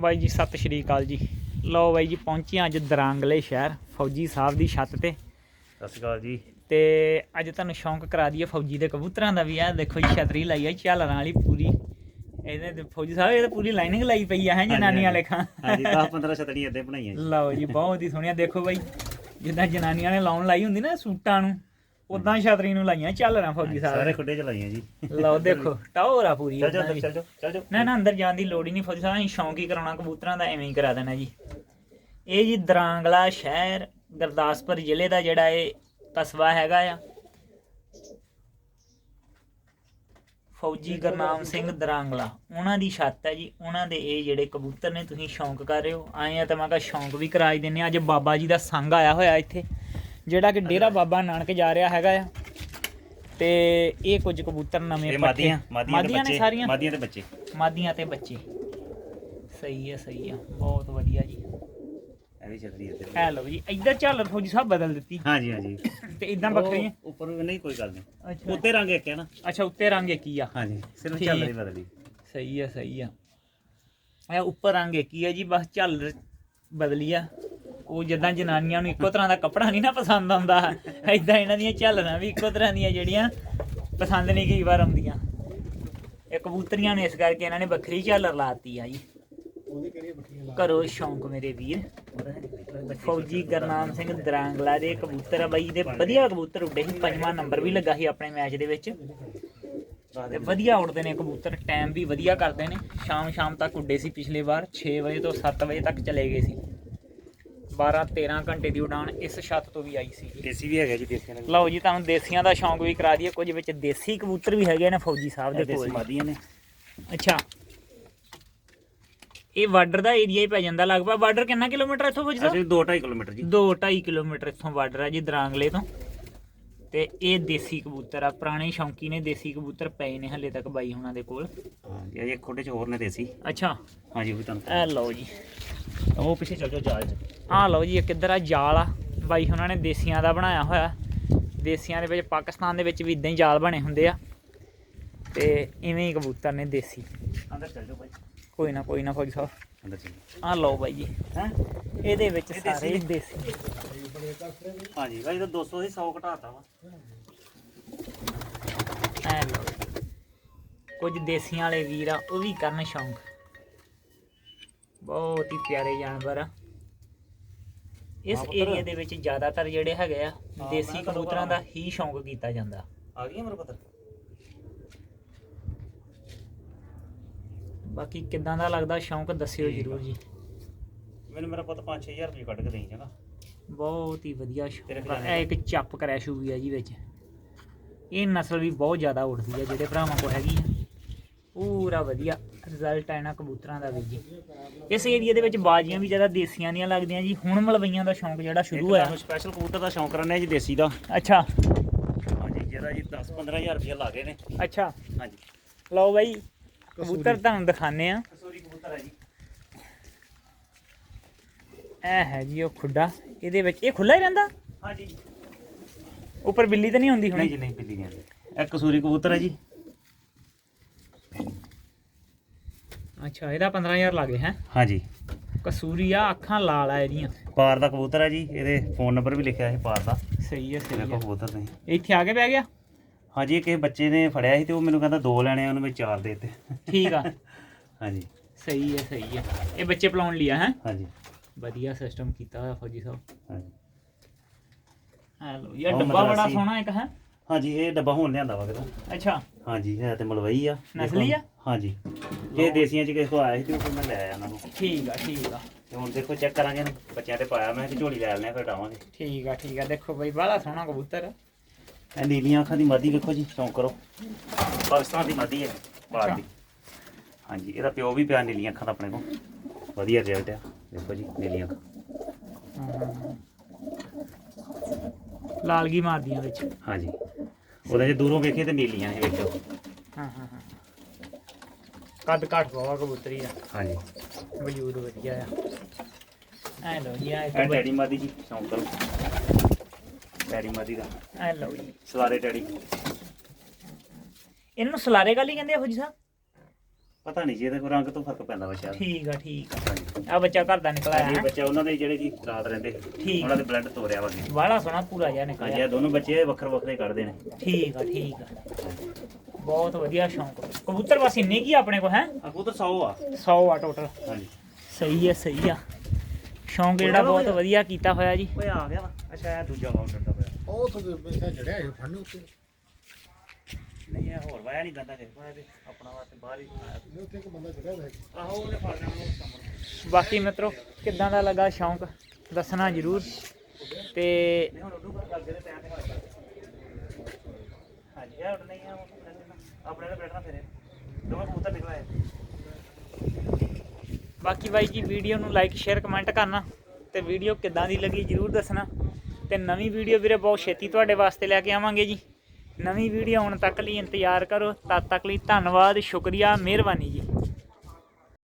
ਬਾਈ ਜੀ ਸਤਿ ਸ਼੍ਰੀ ਅਕਾਲ ਜੀ। ਲਓ ਬਾਈ ਜੀ ਪਹੁੰਚੇ ਅੱਜ ਦਰਾਂਗਲੇ ਸ਼ਹਿਰ ਫੌਜੀ ਸਾਹਿਬ ਦੀ ਛੱਤ ਤੇ। ਸਤਿ ਸ਼੍ਰੀ ਅਕਾਲ ਜੀ। ਤੇ ਅੱਜ ਤੁਹਾਨੂੰ ਸ਼ੌਂਕ ਕਰਾ ਦਈਏ ਫੌਜੀ ਦੇ ਕਬੂਤਰਾਂ ਦਾ ਵੀ ਆ ਦੇਖੋ ਜੀ ਛਤਰੀ ਲਾਈ ਆ ਝਾਲਰਾਂ ਵਾਲੀ ਪੂਰੀ। ਇਹਦੇ ਤੇ ਫੌਜੀ ਸਾਹਿਬ ਇਹ ਤਾਂ ਪੂਰੀ ਲਾਈਨਿੰਗ ਲਾਈ ਪਈ ਆ ਹੈ ਜਨਾਨੀਆਂ ਲੇਖਾਂ ਹਾਂਜੀ 10 15 ਛਤਰੀਆਂ ਇੱਦਾਂ ਬਣਾਈਆਂ ਲਓ ਜੀ ਬਹੁਤ ਹੀ ਸੋਹਣੀਆਂ। ਦੇਖੋ ਬਾਈ ਜਿੱਦਾਂ ਜਨਾਨੀਆਂ ਨੇ ਲਾਉਣ ਲਾਈ ਹੁੰਦੀ ਨਾ ਸੂਟਾਂ ਨੂੰ ਉਦਾਂ ਛਤਰੀ ਨੂੰ ਲਾਈਆਂ ਝਾਲਰਾਂ ਫੌਜੀ ਸਾਰੇ ਸਾਹਿਬ। ਖੁੱਡੇ ਚ ਲਾਈਆਂ ਜੀ। ਲਓ ਦੇਖੋ ਟੌਰਾ ਪੂਰੀ ਚੱਲ ਜਾਓ ਵੀ। ਚੱਲ ਜਾਓ ਚੱਲ ਜਾਓ। ਨਾ ਨਾ ਅੰਦਰ ਜਾਣ ਦੀ ਲੋੜ ਹੀ ਨਹੀਂ ਫੌਜੀ ਸਾਹਿਬ ਅਸੀਂ ਸ਼ੌਂਕ ਹੀ ਕਰਾਉਣਾ ਕਬੂਤਰਾਂ ਦਾ ਐਵੇਂ ਹੀ ਕਰਾ ਦੇਣਾ ਜੀ। ਇਹ ਜੀ ਦਰਾਂਗਲਾ ਸ਼ਹਿਰ ਗੁਰਦਾਸਪੁਰ ਜ਼ਿਲ੍ਹੇ ਦਾ ਜਿਹੜਾ ਇਹ ਕਸਬਾ ਹੈਗਾ ਆ। ਫੌਜੀ ਗੁਰਨਾਮ ਸਿੰਘ ਦਰਾਂਗਲਾ ਉਹਨਾਂ ਦੀ ਛੱਤ ਹੈ ਜੀ ਉਹਨਾਂ ਦੇ ਇਹ ਜਿਹੜੇ ਕਬੂਤਰ ਨੇ ਤੁਸੀਂ ਸ਼ੌਂਕ ਕਰ ਰਹੇ ਹੋ। ਆਏ ਆ ਤਾਂ ਮੈਂ ਕਿਹਾ ਸ਼ੌਂਕ ਵੀ ਕਰਾ ਹੀ ਦਿੰਨੇ ਆ ਅੱਜ ਬਾਬਾ ਜੀ ਦਾ ਸੰਗ ਆਇਆ ਹੋਇਆ ਇੱਥੇ। ਜਿਹੜਾ ਕਿ ਡੇਰਾ ਬਾਬਾ ਨਾਨਕ ਜਾ ਰਿਹਾ ਹੈਗਾ ਆ। ਤੇ ਇਹ ਕੁਝ ਕਬੂਤਰ ਨਵੇਂ ਮਾਦੀਆਂ ਮਾਦੀਆਂ ਨੇ ਬੱਚੇ ਸਾਰੀਆਂ? ਮਾਦੀਆਂ ਦੇ ਬੱਚੇ। ਮਾਦੀਆਂ ਤੇ ਬੱਚੇ। ਸਹੀ ਹੈ ਸਹੀ ਹੈ ਬਹੁਤ ਵਧੀਆ ਜੀ। ਇਹ ਵੀ ਛਤਰੀ ਇੱਧਰ। ਐ ਲਓ ਜੀ ਇੱਧਰ ਝਾਲਰ ਫੌਜੀ ਸਾਹਿਬ ਬਦਲ ਦਿੱਤੀ। ਹਾਂਜੀ ਹਾਂਜੀ। ਤੇ ਇਦਾਂ ਬੱਕਰੀਆਂ ਉੱਪਰ ਨਹੀਂ ਕੋਈ ਗੱਲ ਨਹੀਂ। ਅੱਛਾ। ਉੱਤੇ ਰੰਗ ਇੱਕ ਹੈ ਨਾ। ਅੱਛਾ ਉੱਤੇ ਰੰਗ ਇੱਕ ਹੀ ਆ। ਹਾਂਜੀ ਸਿਰਫ ਠੀਕ। ਚੱਲ ਹੈ। ਰਹੀ ਬਦਲੀ ਸਹੀ ਹੈ ਸਹੀ ਆ। ਇਹ ਉੱਪਰ ਰੰਗ ਇੱਕ ਹੀ ਆ ਜੀ ਬਸ ਝਾਲਰ ਬਦਲੀ ਆ। ਉਹ ਜਿੱਦਾਂ ਜਨਾਨੀਆਂ ਨੂੰ ਇੱਕੋ ਤਰ੍ਹਾਂ ਦਾ ਕੱਪੜਾ ਨਹੀਂ ਨਾ ਪਸੰਦ ਆਉਂਦਾ। ਐਦਾਂ ਇਹਨਾਂ ਦੀਆਂ ਝਾਲਰਾਂ ਵੀ ਇੱਕੋ ਤਰ੍ਹਾਂ ਦੀਆਂ ਜਿਹੜੀਆਂ ਪਸੰਦ ਨਹੀਂ ਕਈ ਵਾਰ ਆਉਂਦੀਆਂ। ਇਹ ਕਬੂਤਰੀਆਂ ਨੇ ਇਸ ਕਰਕੇ ਇਹਨਾਂ ਨੇ ਵੱਖਰੀ ਝਾਲਰ ਲਾਤੀ ਆ ਜੀ। ਘਰੋਂ ਸ਼ੌਂਕ ਮੇਰੇ ਵੀਰ। ਫੌਜੀ ਗਰਨਾਮ ਸਿੰਘ ਦਰਾਂਗਲਾ ਦੇ ਕਬੂਤਰ ਆ ਬਾਈ ਦੇ ਵਧੀਆ ਕਬੂਤਰ ਉੱਡੇ ਸੀ। ਪੰਜਵਾਂ ਨੰਬਰ ਵੀ ਲੱਗਾ ਸੀ ਆਪਣੇ ਮੈਚ ਦੇ ਵਿੱਚ। ਤੇ ਵਧੀਆ ਉੱਡਦੇ ਨੇ ਕਬੂਤਰ ਟਾਈਮ ਵੀ ਵਧੀਆ ਕਰਦੇ ਨੇ। ਸ਼ਾਮ ਸ਼ਾਮ ਤੱਕ ਉੱਡੇ ਸੀ ਪਿਛਲੇ ਵਾਰ। 6 ਵਜੇ ਤੋਂ 7 ਵਜੇ ਤੱਕ ਚਲੇ ਗਏ ਸੀ। 12 13 ਘੰਟੇ ਦੀ ਉਡਾਨ ਇਸ ਛੱਤ ਤੋਂ ਵੀ ਆਈ ਸੀ ਦੇਸੀ ਵੀ ਹੈਗਾ ਜੀ ਦੇਸੀਆਂ ਦੇ ਲਓ ਜੀ ਤੁਹਾਨੂੰ ਦੇਸੀਆਂ ਦਾ ਸ਼ੌਂਕ ਵੀ ਕਰਾ ਦਈਏ। ਕੁਝ ਵਿੱਚ ਦੇਸੀ ਕਬੂਤਰ ਵੀ ਹੈਗੇ ਨੇ ਫੌਜੀ ਸਾਹਿਬ ਦੇ ਦੇਸੀ ਕੋਲ ਮਾਦੀਆਂ ਨੇ। ਅੱਛਾ। ਇਹ ਬਾਰਡਰ ਦਾ ਏਰੀਆ ਹੀ ਪੈ ਜਾਂਦਾ ਲਗਭਗ। ਬਾਰਡਰ ਕਿੰਨਾ ਕਿਲੋਮੀਟਰ ਇੱਥੋਂ ਫੌਜੀ ਸਾਹਿਬ? ਅਸੀਂ 2.5 ਕਿਲੋਮੀਟਰ ਜੀ। 2.5 ਕਿਲੋਮੀਟਰ ਇੱਥੋਂ ਬਾਰਡਰ ਹੈ ਜੀ ਦਰਾਂਗਲੇ ਤੋਂ। ਤੇ ਇਹ ਦੇਸੀ ਕਬੂਤਰ ਆ। ਪੁਰਾਣੇ ਸ਼ੌਂਕੀ ਨੇ ਦੇਸੀ ਕਬੂਤਰ ਪਏ ਨੇ ਹਲੇ ਤੱਕ ਬਾਈ ਹੁਣਾਂ ਦੇ ਕੋਲ। ਹਾਂਜੀ ਇਹ ਖੁੱਡੇ ਚ ਹੋਰ ਨੇ ਦੇਸੀ। ਅੱਛਾ। ਹਾਂਜੀ ਉਹ ਵੀ ਤੁਹਾਨੂੰ ਇਹ ਲਓ ਜੀ। ਉਹ ਪਿੱਛੇ ਚੱਲ ਜਾਓ ਜਹਾਜ਼ ਚ। ਆਹ ਲਓ ਜੀ ਇਹ ਕਿੱਧਰ ਆ ਜਾਲ ਆ। ਬਾਈ ਹੁਣਾਂ ਨੇ ਦੇਸੀਆਂ ਦਾ ਬਣਾਇਆ ਹੋਇਆ। ਦੇਸੀਆਂ ਦੇ ਵਿੱਚ ਪਾਕਿਸਤਾਨ ਦੇ ਵਿੱਚ ਵੀ ਇਦਾਂ ਹੀ ਜਾਲ ਬਣੇ ਹੁੰਦੇ ਆ। ਤੇ ਇਵੇਂ ਹੀ ਕਬੂਤਰ ਨੇ ਦੇਸੀ। ਅੰਦਰ ਚੱਲ ਜਾਓ ਭਾਈ ਕੋਈ ਨਾ ਕੋਈ ਨਾ ਫੌਜੀ ਸਾਹਿਬ ਅੰਦਰ ਚੱਲ ਆਹ ਲਓ ਬਾਈ ਜੀ। ਹੈ? ਇਹਦੇ ਵਿੱਚ ਸਾਰੇ ਦੇਸੀ ਹਾਂਜੀ ਭਾਈ ਤਾਂ 200 ਦੀ 100 ਘਟਾਤਾ ਵਾ। ਐ ਲਓ ਜੀ। ਕੁਝ ਦੇਸੀਆਂ ਵਾਲੇ ਵੀਰ ਆ ਉਹ ਵੀ ਕਰਨ ਸ਼ੌਂਕ। ਬਹੁਤ ਹੀ ਪਿਆਰੇ ਜਾਨਵਰ ਆ। ਇਸ। ਏਰੀਆ ਦੇ ਵਿੱਚ ਜ਼ਿਆਦਾਤਰ ਜਿਹੜੇ ਹੈਗੇ ਆ ਦੇਸੀ ਕਬੂਤਰਾਂ ਦਾ ਹੀ ਸ਼ੌਂਕ ਕੀਤਾ ਜਾਂਦਾ। ਆ ਗਈ ਮੇਰੇ ਪਤਾ ਬਾਕੀ ਕਿੱਦਾਂ ਦਾ ਲੱਗਦਾ ਸ਼ੌਂਕ ਦੱਸਿਓ ਠੀਕ ਆ। ਜਰੂਰ ਜੀ। ਮੈਨੂੰ ਮੇਰਾ ਪੁੱਤ 5-6000 ਰੁਪਏ ਕੱਢ ਕੇ ਦੇਈ ਜਾਗਾ ਬਹੁਤ ਹੀ ਵਧੀਆ ਤੇਰੇ ਸ਼ੌਂਕ ਇਹ ਇੱਕ ਚੱਪ ਕਰੈਸ਼ੂ ਵੀ ਆ ਜੀ ਵਿੱਚ। ਇਹ ਨਸਲ ਵੀ ਬਹੁਤ ਜ਼ਿਆਦਾ ਉੱਡਦੀ ਆ ਜਿਹੜੇ ਭਰਾਵਾਂ ਕੋ ਹੈਗੀ ਆ। ਪੂਰਾ ਵਧੀਆ ਰਿਜ਼ਲਟ ਇਹਨਾਂ ਕਬੂਤਰਾਂ ਦਾ ਵੀ ਜੀ। ਇਸ ਏਰੀਆ ਦੇ ਵਿੱਚ ਬਾਜ਼ੀਆਂ ਵੀ ਜ਼ਿਆਦਾ ਦੇਸੀਆਂ ਦੀਆਂ ਲੱਗਦੀਆਂ ਜੀ। ਹੁਣ ਮਲਵਈਆਂ ਦਾ ਸ਼ੌਂਕ ਜਿਹੜਾ ਸ਼ੁਰੂ ਹੋਇਆ। ਸਪੈਸ਼ਲ ਕਬੂਤਰ ਦਾ ਸ਼ੌਂਕ ਕਰਨੇ ਜੀ ਦੇਸੀ ਦਾ। ਅੱਛਾ। ਹਾਂਜੀ ਜਿਹਦਾ ਜੀ 10-15000 ਰੁਪਏ ਲਾ ਗਏ ਨੇ। ਅੱਛਾ। ਹਾਂਜੀ। ਲਓ ਬਾਈ ਕਬੂਤਰ ਤੁਹਾਨੂੰ ਦਿਖਾਣੇ ਆ ਕਸੂਰੀ ਕਬੂਤਰ ਹੈ ਜੀ। ਇਹ ਹੈ ਜੀ ਉਹ ਖੁੱਡਾ। ਇਹਦੇ ਵਿੱਚ ਇਹ ਖੁੱਲਾ ਹੀ ਰਹਿੰਦਾ? ਹਾਂਜੀ। ਉੱਪਰ ਬਿੱਲੀ ਤਾਂ ਨਹੀਂ ਹੁੰਦੀ ਨਹੀਂ ਹੁਣੀ? ਜੀ ਨਹੀਂ ਬਿੱਲੀ ਨਹੀਂ ਆਉਂਦੀ। ਇਹ ਕਸੂਰੀ ਕਬੂਤਰ ਹੈ ਜੀ। ਅੱਛਾ ਇਹਦਾ 15000 ਲੱਗੇ ਹੈ? ਹਾਂਜੀ। ਕਸੂਰੀ ਆ ਅੱਖਾਂ ਲਾਲ ਆ ਇਹਦੀਆਂ। ਪਾਰ ਦਾ ਕਬੂਤਰ ਹੈ ਜੀ ਇਹਦੇ ਫੋਨ ਨੰਬਰ ਵੀ ਲਿਖਿਆ ਹੈ ਪਾਰ ਦਾ। ਸਹੀ ਹੈ ਸਹੀ ਹੈ ਕਬੂਤਰ ਨੇ ਇੱਥੇ ਆ ਕੇ ਬਹਿ ਗਿਆ? ਹਾਂਜੀ ਇਹ ਕਿਸੇ ਬੱਚੇ ਨੇ ਫੜਿਆ ਸੀ ਤੇ ਉਹ ਮੈਨੂੰ ਕਹਿੰਦਾ ਦੋ ਲੈਣੇ ਆ ਉਹਨੂੰ ਮੈਂ ਚਾਰ ਦੇ ਦਿੱਤੇ। ਠੀਕ ਆ। ਹਾਂਜੀ। ਸਹੀ ਹੈ ਸਹੀ ਹੈ ਇਹ ਬੱਚੇ ਪਲਾਉਣ ਲਿਆ ਹੈ? ਹਾਂਜੀ। ਵਧੀਆ ਸਿਸਟਮ ਕੀਤਾ ਹੋਇਆ ਫੌਜੀ ਸਾਹਿਬ। ਹਾਂਜੀ। ਹੈਲੋ ਇਹ ਉਹ ਡੱਬਾ ਬੜਾ। ਸੋਹਣਾ ਇੱਕ ਹੈ? ਹਾਂਜੀ ਇਹ ਡੱਬਾ ਹੁਣ ਲਿਆਂਦਾ ਵਾ ਕਿਤੋਂ ਅੱਛਾ। ਹਾਂਜੀ ਹੈ ਤੇ ਮਲਵਈ ਆ। ਨਸਲੀ ਆ? ਹਾਂਜੀ। ਇਹ ਦੇਸੀਆਂ ਚ ਕਿਸੇ ਕੋ ਆਇਆ ਸੀ ਤੇ ਉਹ ਫਿਰ ਮੈਂ ਲੈ ਆਇਆ ਉਹਨਾਂ ਨੂੰ। ਠੀਕ ਆ ਠੀਕ ਆ। ਤੇ ਹੁਣ ਦੇਖੋ ਚੈੱਕ ਕਰਾਂਗੇ ਬੱਚਿਆਂ ਤੇ ਪਾਇਆ ਮੈਂ ਕਿ ਝੋਲੀ ਲੈ ਲੈਣੇ ਫਿਰ ਡਾਵਾਂਗੇ। ਠੀਕ ਆ ਠੀਕ ਆ। ਦੇਖੋ ਬਈ ਬੜਾ ਸੋਹਣਾ ਕਬੂਤਰ ਆ। ਇਹ ਨੀਲੀਆਂ ਅੱਖਾਂ ਦੀ ਮਾਦੀ ਵੇਖੋ ਜੀ ਸ਼ੌਂਕ ਕਰੋ। ਪਾਕਿਸਤਾਨ ਦੀ ਮਾਦੀ ਹੈ ਬਾਹਰ ਦੀ। ਹਾਂਜੀ ਇਹਦਾ ਪਿਓ ਵੀ ਪਿਆ ਨੀਲੀਆਂ ਅੱਖਾਂ ਦਾ ਆਪਣੇ ਕੋਲ। ਵਧੀਆ ਰਿਜ਼ਲਟ ਆ। ਦੇਖੋ ਜੀ ਨੀਲੀਆਂ ਅੱਖਾਂ। ਹਾਂ। ਲਾਲਗੀ ਮਾਰਦੀਆਂ ਵਿੱਚ। ਹਾਂਜੀ। ਉਹਦੇ ਜੇ ਦੂਰੋਂ ਵੇਖੀਏ ਤੇ ਨੀਲੀਆਂ ਨੇ ਵੇਖੋ ਹਾਂ ਹਾਂ ਹਾਂ। ਕੱਦ ਘੱਟ ਬਹੁਤ ਕਬੂਤਰੀ ਦਾ ਹਾਂਜੀ। ਵਜੂਦ ਵਧੀਆ ਆ। ਐ ਲਓ ਜੀ ਐ ਇਹ ਟੈਡੀ ਮਾਦੀ ਜੀ ਸ਼ੌਂਕ ਕਰੋ। ਟੈਡੀ ਮਾਦੀ ਦਾ। ਐ ਲਓ ਜੀ। ਸਲਾਰੇ ਟੈਡੀ ਇਹਨਾਂ ਨੂੰ ਸਲਾਰੇ ਗੱਲ ਕਹਿੰਦੇ ਆ ਫੌਜੀ ਸਾਹਿਬ? ਪਤਾ ਨਹੀਂ ਜੀ ਇਹਦੇ ਕੋਲ ਰੰਗ ਤੋਂ ਫ਼ਰਕ ਪੈਂਦਾ ਵਾ ਸ਼ਾਇਦ ਠੀਕ ਆ ਠੀਕ ਆ। ਹਾਂਜੀ। ਆ ਬੱਚਾ ਘਰ ਦਾ ਨਿਕਲ ਆਇਆ ਇਹ ਹੈ। ਬੱਚਾ ਉਹਨਾਂ ਦੇ ਜਿਹੜੇ ਜੀ ਰਾਤ ਰਹਿੰਦੇ ਠੀਕ। ਉਹਨਾਂ ਦੇ ਬਲੱਡ ਤੋਰਿਆ ਵਾ ਜੀ ਬਾਹਲਾ ਸੋਹਣਾ ਪੂਰਾ ਜਿਹਾ ਹਾਂਜੀ ਨਿਕਲਿਆ ਇਹ ਦੋਨੋਂ ਬੱਚੇ ਵੱਖਰ ਵੱਖਰੇ ਕੱਢਦੇ ਨੇ। ਠੀਕ ਆ ਠੀਕ ਆ। ਬਹੁਤ ਵਧੀਆ ਸ਼ੌਂਕ। ਕਬੂਤਰ ਬਸ ਇੰਨੇ ਕੀ ਆਪਣੇ ਕੋਲ ਹੈ? ਆ ਕਬੂਤਰ 100 ਆ। 100 ਆ ਟੋਟਲ ਹਾਂਜੀ। ਸਹੀ ਹੈ ਸਹੀ ਆ। ਸ਼ੌਂਕ ਜਿਹੜਾ ਬਹੁਤ ਵਧੀਆ ਕੀਤਾ ਹੋਇਆ ਜੀ। ਓਏ ਆ ਗਿਆ ਵਾ। ਅੱਛਾ ਇਹ ਦੂਜਾ ਵਾ ਡੰਡਾ ਪਿਆ ਉਹ ਤੋਂ ਬੈਠਾ ਚੜਿਆ ਹੈ ਫੜਨ ਉੱਤੇ। ਨਹੀਂ ਇਹ ਹੋਰ ਵਾਇਆ ਨਹੀਂ ਗੰਦਾ ਕਿਸੇ ਕੋਲ ਇਹਦੇ ਆਪਣਾ ਵਾਸਤੇ ਬਾਹਰ ਹੀ ਆਇਆ ਇਹ ਉੱਤੇ ਇੱਕ ਬੰਦਾ ਚੜਿਆ ਹੋਇਆ ਹੈ ਆਹੋ ਉਹਨੇ ਫੜ ਲੈਣਾ ਉਹ ਸਾਹਮਣੇ ਬਾਕੀ ਮਿੱਤਰੋ ਕਿੱਦਾਂ ਦਾ ਲੱਗਾ ਸ਼ੌਂਕ? ਦੱਸਣਾ ਜ਼ਰੂਰ। ਤੇ ਨਹੀਂ ਹੁਣ ਉਦੋਂ ਕਰ ਅੱਗੇ ਦੇ ਟਾਈਮ ਤੇ ਕਰ ਹਾਂਜੀ ਇਹ ਉੱਡ ਨਹੀਂ ਆ ਉਹ ਆਪਣੇ ਨੇ ਬੈਠਣਾ ਫਿਰ ਦੋਵੇਂ ਕਬੂਤਰ ਨਿਕਲਾਏ ਬਾਕੀ ਬਾਈ ਜੀ ਵੀਡੀਓ ਨੂੰ ਲਾਈਕ ਸ਼ੇਅਰ ਕਮੈਂਟ ਕਰਨਾ। ਤੇ ਵੀਡੀਓ ਕਿੱਦਾਂ ਦੀ ਲੱਗੀ ਜਰੂਰ ਦੱਸਣਾ। ਤੇ ਨਵੀਂ ਵੀਡੀਓ ਵੀਰੇ ਬਹੁਤ ਛੇਤੀ ਤੁਹਾਡੇ ਵਾਸਤੇ ਲੈ ਕੇ ਆਵਾਂਗੇ ਜੀ। ਨਵੀਂ ਵੀਡੀਓ ਆਉਣ ਤੱਕ ਲਈ ਇੰਤਜ਼ਾਰ ਕਰੋ। ਤਦ ਤੱਕ ਲਈ ਧੰਨਵਾਦ ਸ਼ੁਕਰੀਆ ਮਿਹਰਬਾਨੀ ਜੀ।